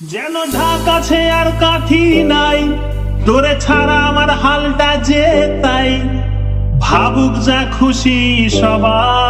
যেন ঢাক আছে আর কাঠি নাই, তোরে ছাড়া আমার হালটা যে তাই। ভাবুক যা খুশি সবাই